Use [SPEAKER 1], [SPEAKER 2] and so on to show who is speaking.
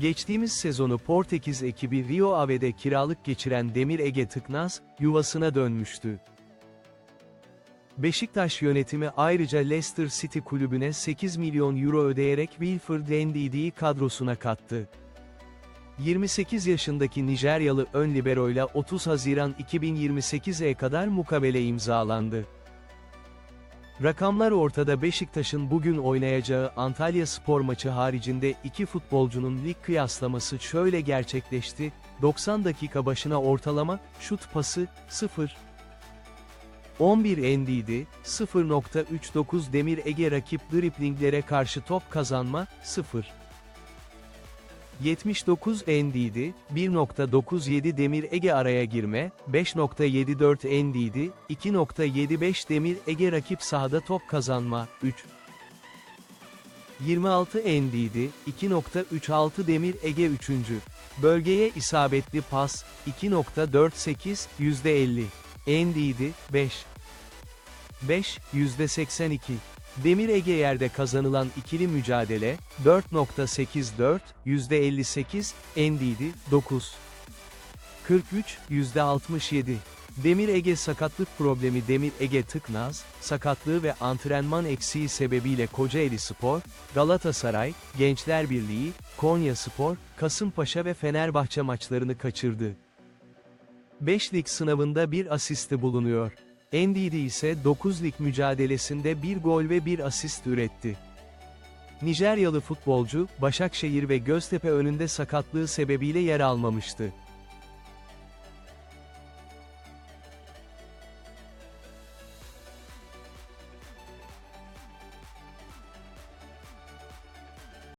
[SPEAKER 1] Geçtiğimiz sezonu Portekiz ekibi Rio Ave'de kiralık geçiren Demir Ege Tıknaz, yuvasına dönmüştü. Beşiktaş yönetimi ayrıca Leicester City kulübüne 8 milyon euro ödeyerek Wilfred Ndidi'yi kadrosuna kattı. 28 yaşındaki Nijeryalı ön liberoyla 30 Haziran 2028'e kadar mukabele imzalandı. Rakamlar ortada Beşiktaş'ın bugün oynayacağı Antalya spor maçı haricinde iki futbolcunun lig kıyaslaması şöyle gerçekleşti, 90 dakika başına ortalama, şut pası, 0. 11 Ndidi, 0.39 Demir Ege rakip driplinglere karşı top kazanma, 0. 79 Ndidi, 1.97 Demir Ege araya girme, 5.74 Ndidi, 2.75 Demir Ege rakip sahada top kazanma, 3. 26 Ndidi, 2.36 Demir Ege 3. Bölgeye isabetli pas, 2.48, %50. Ndidi, 5. 5, %82. Demir Ege yerde kazanılan ikili mücadele, 4.84, %58, Ndidi, 9. 43, %67. Demir Ege sakatlık problemi Demir Ege Tıknaz, sakatlığı ve antrenman eksiği sebebiyle Kocaeli Spor, Galatasaray, Gençler Birliği, Konya Spor, Kasımpaşa ve Fenerbahçe maçlarını kaçırdı. 5 lig sınavında bir asisti bulunuyor. Ndidi ise 9 lig mücadelesinde bir gol ve bir asist üretti. Nijeryalı futbolcu, Başakşehir ve Göztepe önünde sakatlığı sebebiyle yer almamıştı.